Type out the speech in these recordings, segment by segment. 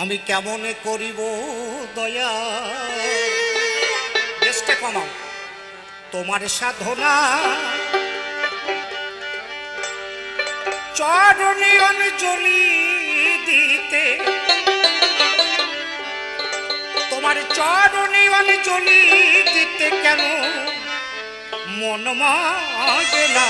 আমি কেমন করিব দয়া? বেশটা কমাও তোমার সাধনা। চরণ চলি দিতে। তোমার চরণ চলি দিতে কেন মন মাগে না?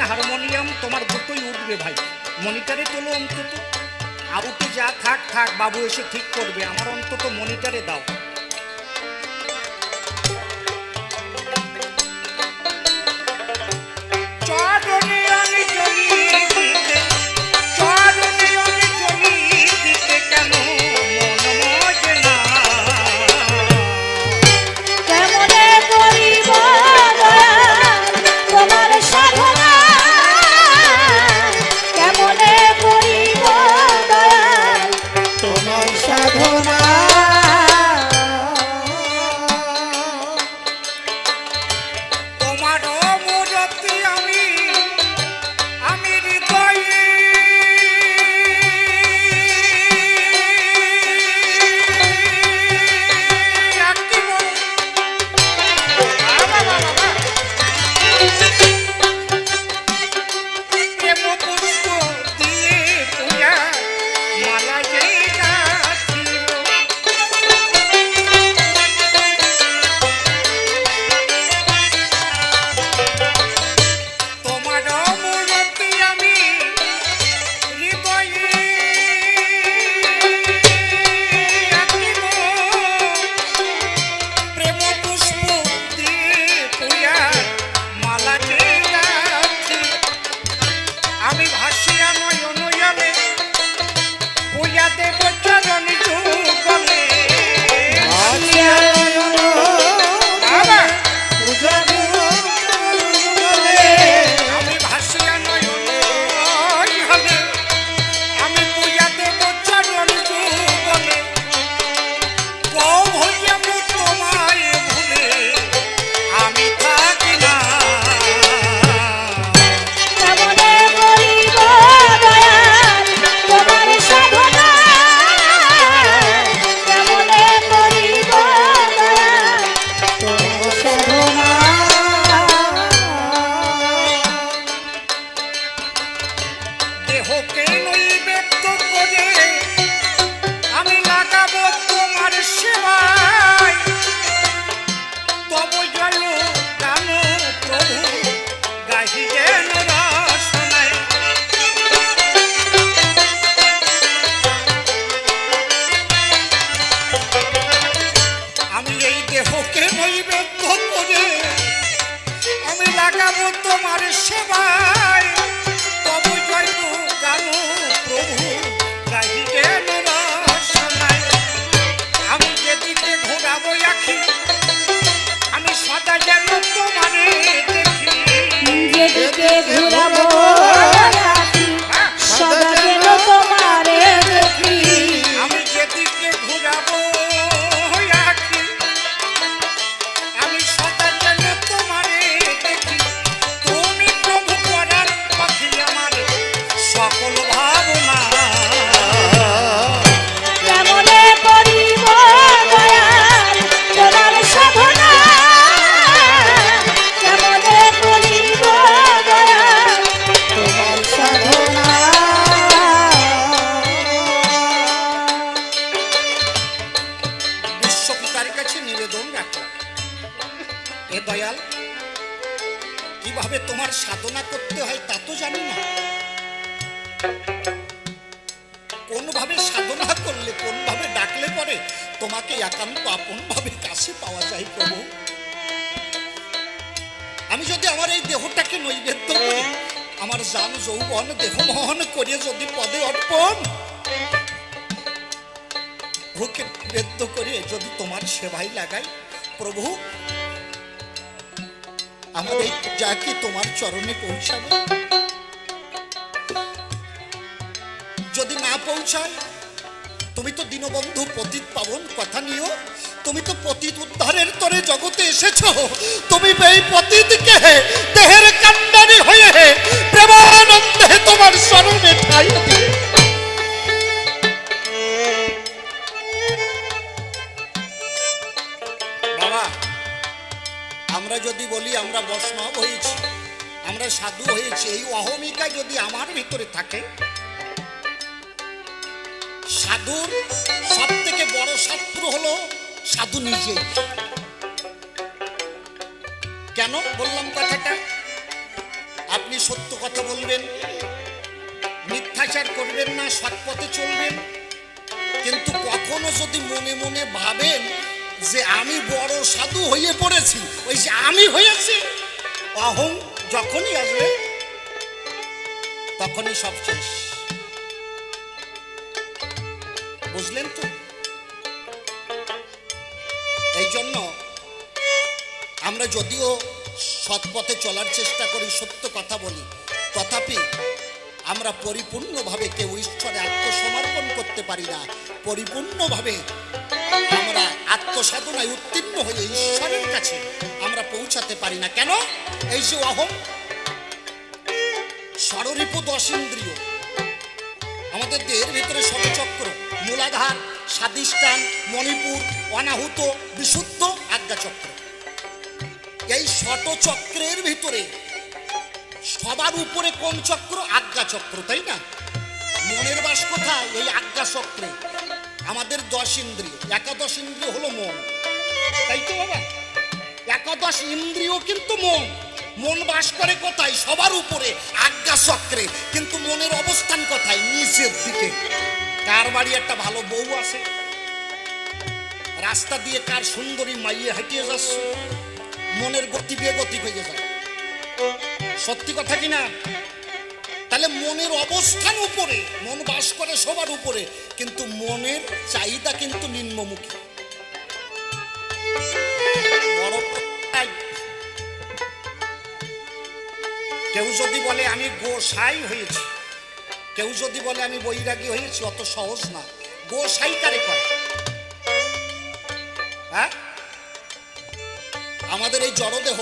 হারমোনিয়াম, তোমার দুটোই উঠবে ভাই। মনিটারে তোলো অন্তত। আবুতে যা থাক থাক, বাবু এসে ঠিক করবে। আমার অন্তত মনিটারে দাও। কীভাবে তোমার সাধনা করতে হয় তা তো জানি না। কোনভাবে সাধনা করলে, কোনভাবে ডাকলে পরে তোমাকে একান্ত আপন ভাবে কাছে পাওয়া যায় প্রভু? আমি যদি আমার এই দেহটাকে নৈবেদ্য করি, আমার যান যৌবন দেহ মহন করে যদি পদে অর্পণ ভুকে বেদ্য করে যদি তোমার সেবাই লাগাই, প্রভু এই যা কি তোমার চরণে পৌঁছাবে? যদি না পৌঁছায় তুমি তো দীনবন্ধু পতিত পাবন, কথা নিও। তুমি তো পতিত উদ্ধারের তরে জগতে এসেছ। তুমি এই পতিতকে দেহের কান্ডারি হয়ে প্রেমানন্দে তোমার স্মরণে ঠাই দিয়ে। যদি বলি, আমরা বৈষ্ণব হয়েছি, আমরা সাধু হয়েছি, এই অহমিকা যদি আমার ভিতরে থাকে, সাধুর সব থেকে বড় শত্রু হলো সাধু নিজে। কেন বললাম কথাটা? আপনি সত্য কথা বলবেন, মিথ্যাচার করবেন না সৎ পথে চলবেন, কিন্তু কখনো যদি মনে মনে ভাবেন যে আমি বড় সাধু হয়ে পড়েছি, ওই যে আমি হয়েছি, অহং যখনই আসবে, তখনই সব শেষ। বুঝলেন তো? এই জন্য আমরা যদিও সৎ পথে চলার চেষ্টা করি, সত্য কথা বলি, তথাপি আমরা পরিপূর্ণভাবে কেউ ঈশ্বরে আত্মসমর্পণ করতে পারি না। পরিপূর্ণভাবে আত্মসাধনায় উত্তীর্ণ হয়ে ঈশ্বরের কাছে আমরা পৌঁছাতে পারি না। কেন? এই যে অহম ষড়রিপু দশ ইন্দ্রিয়। আমাদের দেহের ভিতরে ষটচক্র মূলাধার স্বাদিষ্ঠান মণিপুর, অনাহুত, বিশুদ্ধ আজ্ঞাচক্র। এই ষটচক্রের ভিতরে সবার উপরে কোন চক্র? আজ্ঞা চক্র তাই না? মনের বাস কোথায়? এই আজ্ঞা চক্রে আমাদের দশ ইন্দ্রিয়। একাদশ ইন্দ্রিয় হলো মন। তাই তো বাবা? একাদশ ইন্দ্রিয় কিন্তু মন। মন বাস করে কোথায়? সবার উপরে, আজ্ঞা চক্রে। কিন্তু মনের অবস্থান কোথায়? নিচের দিকে। কার বাড়ি একটা ভালো বউ আছে? রাস্তা দিয়ে কার সুন্দরী মাইয়ে হাঁটিয়ে যাচ্ছে? মনের গতি বেগতি হয়ে যায়। সত্যি কথা কি না? তাহলে মনের অবস্থান উপরে, মন বাস করে সবার উপরে, কিন্তু মনের চাহিদা কিন্তু নিম্নমুখী। কেউ যদি বলে, আমি গোসাই হয়েছি, কেউ যদি বলে, আমি বৈরাগী হয়েছি, অত সহজ না। গোসাই কারে কয়? হ্যাঁ? আমাদের এই জড়দেহ,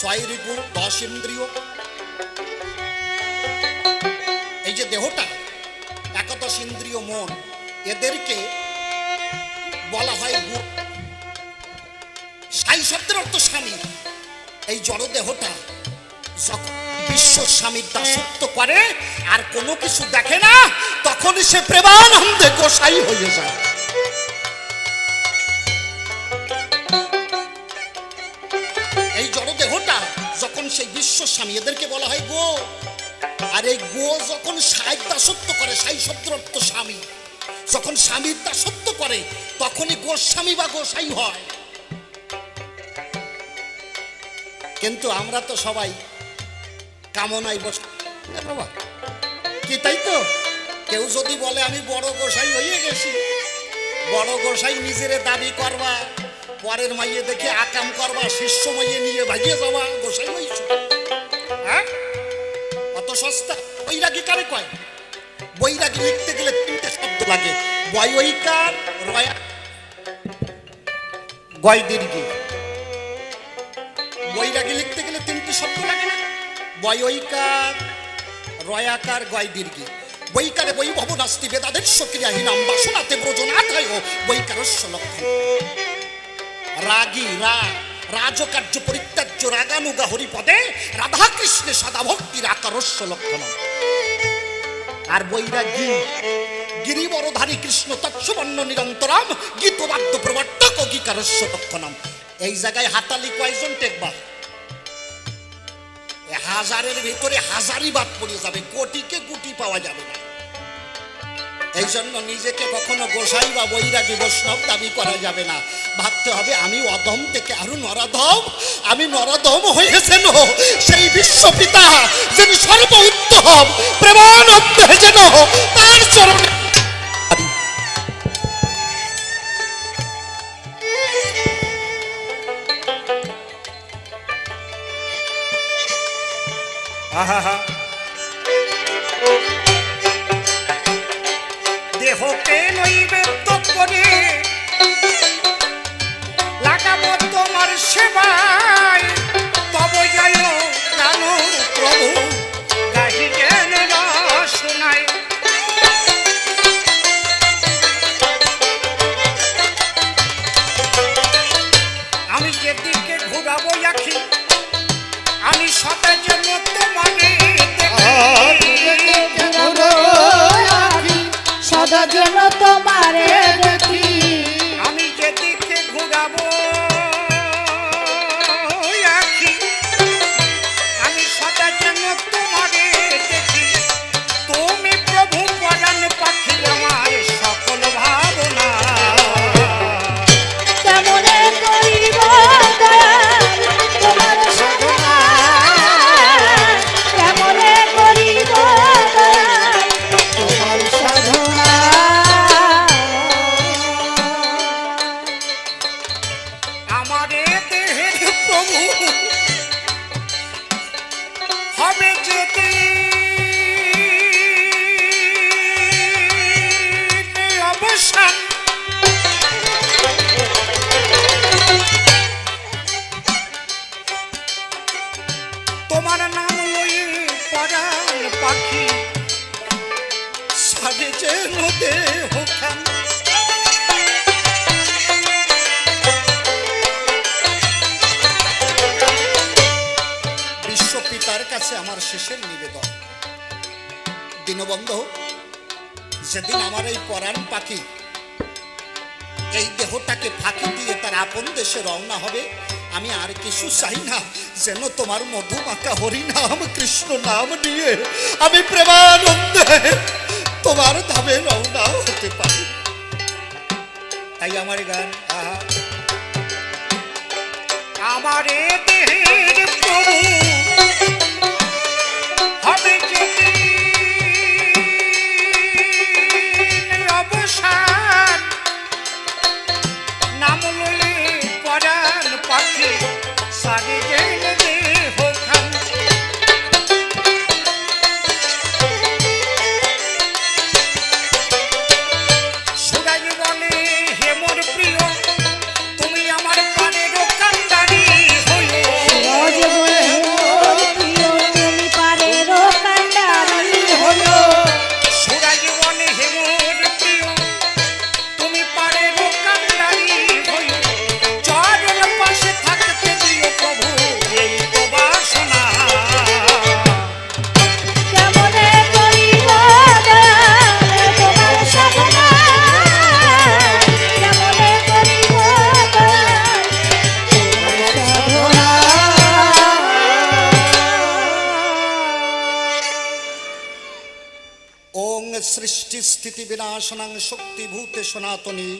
ছয় রিপু দশ ইন্দ্রিয় দেহটা, একাদশ ইন্দ্রিয় মন, এদেরকে বলা হয় গু সাই শব্দের অর্থ স্বামী। এই জড় দেহটা যখন বিশ্ব স্বামীর দাসত্ব করে, আর কোনো কিছু দেখে না, তখনই সে প্রেমানন্দে গোসাই হয়ে যায়। এই জড়দেহটা যখন সেই বিশ্ব স্বামী, এদেরকে বলা হয় গো। আর এই গো যখন সাই দাসত্ব করে, সাই শব্দের অর্থ স্বামী, যখন স্বামীর দাসত্ব করে, তখনই গোস্বামী বা গোসাই হয়। কিন্তু আমরা তো সবাই কামনায় বস বাবা, কি তাই তো? কেউ যদি বলে, আমি বড় গোসাই হয়ে গেছি। বড় গোসাই নিজেরে দাবি করবা, পরের মাইয়ে দেখে আকাম করবা, শিষ্য মাইয়ে নিয়ে ভাগিয়ে যাওয়া গোসাই হইছ। হ্যাঁ? সস্তা, বৈরাগী কারে কয়? বৈরাগী লিখতে গেলে তিনটে শব্দ লাগে। বয়ইকার রয়া গয় দীর্ঘী। বৈরাগী লিখতে গেলে তিনটি শব্দ লাগে না? বয়ইকার রয়াকার গয় দীর্ঘী। বৈকারে বৈভব নাস্তি বেদাদের সক্রিয়াহীনাম বাসনাতে ব্রজনাথায় বৈকারস্য লক্ষণ। রাগী রা রাজকার্য পরিত্যাজ্য রাগানুগা হরিপদে রাধা কৃষ্ণে সদা ভক্তির আকারস্য লক্ষণ। আর বৈরাগী গিরিবরধারী কৃষ্ণ তৎসবর্ণ নিরন্তরম গীতবাদ্য প্রবর্তক অঙ্গীকারস্য লক্ষণম। এই জায়গায় হাতালি কয়জন টেকবা? হাজারের ভিতরে হাজারই বাদ পড়ে যাবে, কোটিকে গুটি পাওয়া যাবে না। এই জন্য নিজেকে কখনো গোসাই বা বৈরাগী বৈষ্ণব দাবি করা যাবে না। ভাবতে হবে আমি অধম থেকে আরও নরাধম, আমি নরাধম হয়েছেন সেই বিশ্বপিতা যিনি সর্ব উত্তম প্রেমানন্দ যেন তার চরণে। আহা। দেহকে নৈবেদ্য করে লাগাবো তোমার সেবায় তব জয় প্রাণ প্রভু আমি যেদিকে ঘুরাবো আখি, আমি সতেজ মতো মানে সদা যেন তোমারে দেখি। যেতে আমার এই পরাণ পাখি। এই দেহটাকে ফাঁকি দিয়ে তার আপন দেশে রওনা হবে। আমি আর কিছু চাই না, যেন তোমার মধুমাখা হরিনাম কৃষ্ণ নাম নিয়ে আমি প্রেমানন্দে তোমার ধামে রওনা হতে পারি। তাই আমার গান, আহা। আমারে দেহের প্রভু Juanita. স্থিতি বিনাশনাং শক্তিভূতে সনাতনী,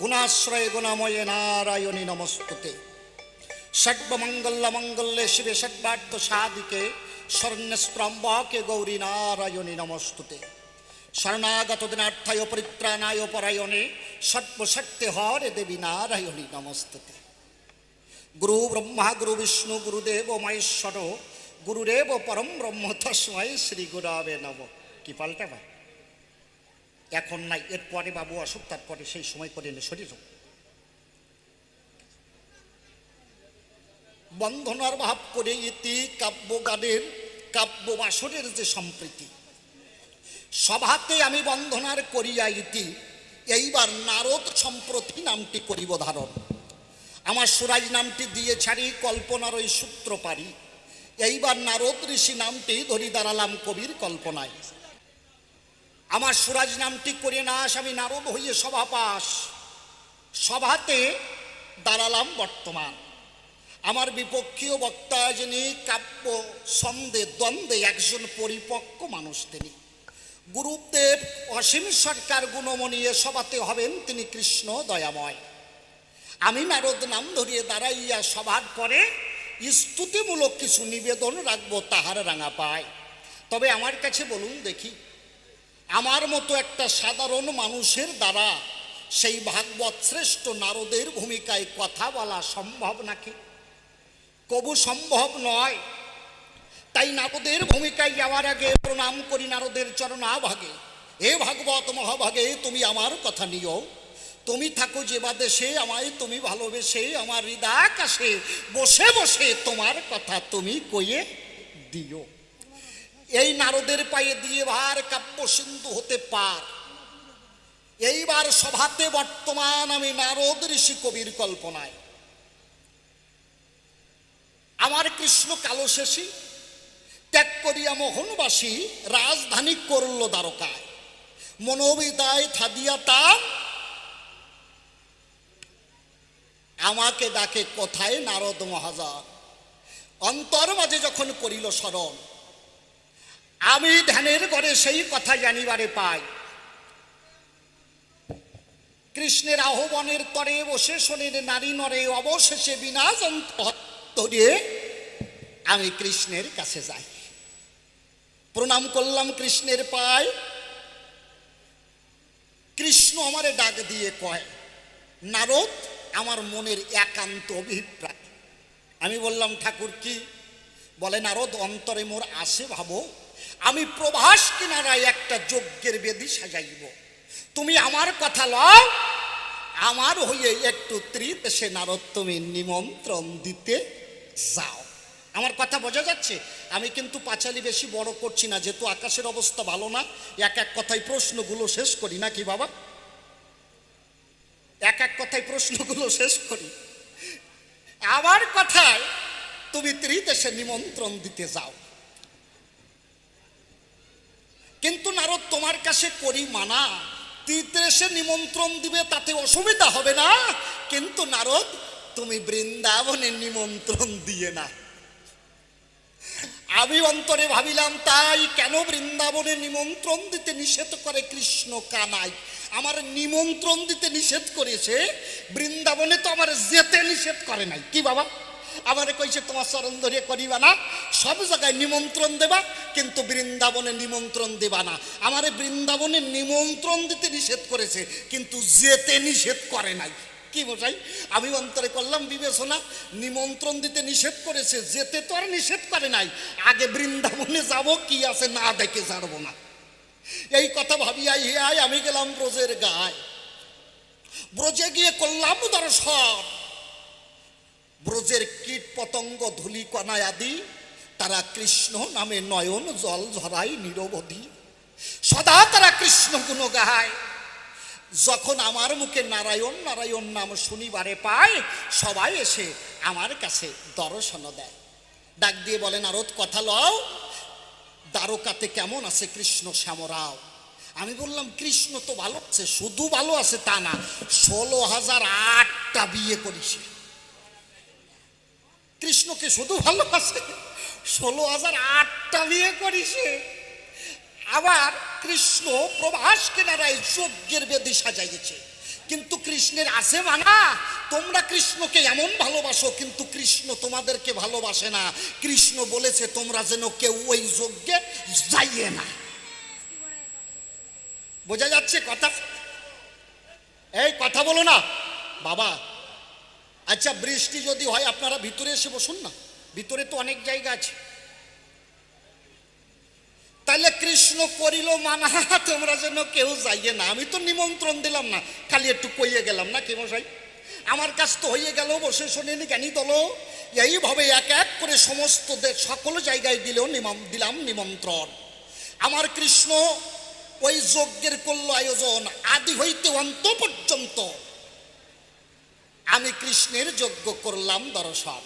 গুণাশ্রয় গুণাময়ে নারায়ণী নমস্তুতে। ষড্মঙ্গল্য মঙ্গল্যে শিবে ষড্বার্থ সাদিকে স্বর্ণস্ত্রম্বকে গৌরী নারায়ণী নমস্তুতে। শরণাগত দিনার্থায় পরিত্রাণায় পরায়ণে সর্বশক্তি হরে দেবী নারায়ণী নমস্তুতে। গুরু ব্রহ্মা, গুরু বিষ্ণু গুরুদেব মহেশ্বর গুরুদেব পরম ব্রহ্ম, তস্মৈ শ্রী গুরাবে নম। কি পাল্টাবা? এখন নাই, এরপরে বাবু আসুক তারপরে সেই সময় করে এনে শরীর বন্ধনার ভাব করে ইতি, কাব্যগানের কাব্য বাসরের যে সম্প্রীতি, সভাতে আমি বন্ধনার করিয়া ইতি, এইবার নারদ সম্প্রতি নামটি করিব ধারণ। আমার সুরাজ নামটি দিয়ে ছাড়ি, কল্পনার ওই সূত্র পারি এইবার নারদ ঋষি নামটি ধরি দাঁড়ালাম কবির কল্পনায়। আমার সুরাজ নামটি করে না আস, আমি নারদ হইয়ে সভা পাস। সভাতে দাঁড়ালাম বর্তমান। আমার বিপক্ষীয় বক্তা যিনি কাব্য, ছন্দে, দ্বন্দ্বে একজন পরিপক্ক মানুষ তিনি। গুরুদেব অসীম সরকার গুণমণি এ সভাতে হবেন তিনি কৃষ্ণ দয়াময়। আমি নারদ নাম ধরিয়ে দাঁড়াইয়া সভার পরে স্তুতিমূলক কিছু নিবেদন রাখব তাহার রাঙা পায়। তবে আমার কাছে বলুন দেখি আমার মতো একটা সাধারণ মানুষের দ্বারা সেই ভাগবত শ্রেষ্ঠ নারদের ভূমিকায় কথা বলা সম্ভব নাকি? কবু সম্ভব নয়। তাই নারদের ভূমিকায় যাওয়ার আগে প্রণাম করি নারদের চরণাভাগে। হে ভাগবত মহাভাগে, তুমি আমার কথা নিও। তুমি থাকো যে বা দেশে, আমায় তুমি ভালোবেসে, আমার হৃদাকাশে বসে বসে তোমার কথা তুমি কইয়ে দিও। এই নারদের পায়ে দিয়ে ভার কাব্য সিন্ধু হতে পার। এইবার সভাতে বর্তমান আমি নারদ ঋষি কবির কল্পনায়। আমার কৃষ্ণ কালো শেষী ত্যাগ করিয়া মোহনবাসী রাজধানী করল দ্বারকায়। মনোবিদায় থাদিয়া তার আমাকে ডাকে, কোথায় নারদ মহাজন? অন্তর মাঝে যখন করিল স্মরণ আমি ধ্যানের ঘরে সেই কথা জানিবারে পাই। কৃষ্ণের আহ্বানের তরে বসে শোনেন নারী নরে অবশেষে বিনা আমি কৃষ্ণের কাছে যাই। প্রণাম করলাম কৃষ্ণের পায়। কৃষ্ণ আমারে ডাক দিয়ে কয়, নারদ, আমার মনের একান্ত অভিপ্রায়। আমি বললাম, ঠাকুর কি? বলে, নারদ, অন্তরে মোর আসে ভাবো আমি প্রভাস কিনারায় একটা যজ্ঞের বেদি সাজাইব। তুমি আমার কথা লও, আমার হয়ে একটু ত্রিদেশে নারদ তুমি নিমন্ত্রণ দিতে যাও। আমার কথা বোঝা যাচ্ছে? আমি কিন্তু পাঁচালি বেশি বড় করছি না, যেহেতু আকাশের অবস্থা ভালো না, এক এক কথায় প্রশ্নগুলো শেষ করি নাকি বাবা? এক এক কথায় প্রশ্নগুলো শেষ করি। আমার কথায় তুমি ত্রিদেশে নিমন্ত্রণ দিতে যাও কিন্তু নারদ তোমার কাছে করি মানা। ত্রিদেশে নিমন্ত্রণ দিবে, তাতে অসুবিধা হবে না। কিন্তু নারদ, তুমি বৃন্দাবনে নিমন্ত্রণ দিয়ে না। আমি অন্তরে ভাবিলাম, তাই কেন বৃন্দাবনে নিমন্ত্রণ দিতে নিষেধ করে কৃষ্ণ কানাই? আমার নিমন্ত্রণ দিতে নিষেধ করেছে, বৃন্দাবনে তো আমার যেতে নিষেধ করে নাই। কি বাবা? আমারে কইছে, তোমার চরণ ধরে করিবা না। সব জায়গায় নিমন্ত্রণ দেবা, কিন্তু বৃন্দাবনে নিমন্ত্রণ দেবা না। আমারে বৃন্দাবনে নিমন্ত্রণ দিতে নিষেধ করেছে, কিন্তু যেতে নিষেধ করে নাই। কি বোঝাই? আমি অন্তরে করলাম বিবেচনা, নিমন্ত্রণ দিতে নিষেধ করেছে, যেতে তো আর নিষেধ করে নাই। আগে বৃন্দাবনে যাব, কি আছে না দেখে ছাড়বো না। এই কথা ভাবিয়া হিয়াই আমি গেলাম ব্রজের গায়ে। ব্রজে গিয়ে করলাম দর্শন। ব্রজের কীট পতঙ্গ, ধুলি কণায় আদি, তারা কৃষ্ণ নামে নয়ন, জল ঝরাই নিরবধি। সদা তারা কৃষ্ণ গুণ গায় যখন আমার মুখে নারায়ণ নারায়ণ নাম শনিবারে পায়, সবাই এসে আমার কাছে দর্শন দেয়। ডাক দিয়ে বলেন, আরত, কথা লও। দ্বারকাতে কেমন আছে কৃষ্ণ শ্যামরাও? আমি বললাম, কৃষ্ণ তো ভালো আছে, শুধু ভালো আছে তা না। ষোলো হাজার আটটা বিয়ে করেছে। কৃষ্ণকে শুধু ভালোবাসে। ষোলো হাজার আটটা বিয়ে করেছে। আবার কৃষ্ণ প্রভাস কেনারায় যজ্ঞের বেদি সাজাইছে। কিন্তু কৃষ্ণের আছে মানা, তোমরা কৃষ্ণকে এমন ভালোবাসো, কিন্তু কৃষ্ণ তোমাদেরকে ভালোবাসে না। কৃষ্ণ বলেছে, তোমরা যেন কেউ ওই যজ্ঞে যাইয়ে না। বোঝা যাচ্ছে কথা? এই কথা বলো না। বাবা আচ্ছা বৃষ্টি যদি হয়, আপনারা ভিতরে এসে বসুন না। ভিতরে তো অনেক জায়গা আছে। তাহলে কৃষ্ণ করিল, মানা, তোমরা যেন কেউ যাইয়ে না। আমি তো নিমন্ত্রণ দিলাম না, খালি একটু কইয়ে গেলাম না কেমশাই আমার কাছ তো হয়ে গেল, বসে শোনেন জ্ঞানী দল। এইভাবে এক এক করে সমস্ত সকল জায়গায় দিলেও দিলাম নিমন্ত্রণ। আমার কৃষ্ণ ওই যজ্ঞের করল আয়োজন আদি হইতে অন্ত পর্যন্ত আমি কৃষ্ণের যজ্ঞ করলাম দর্শন।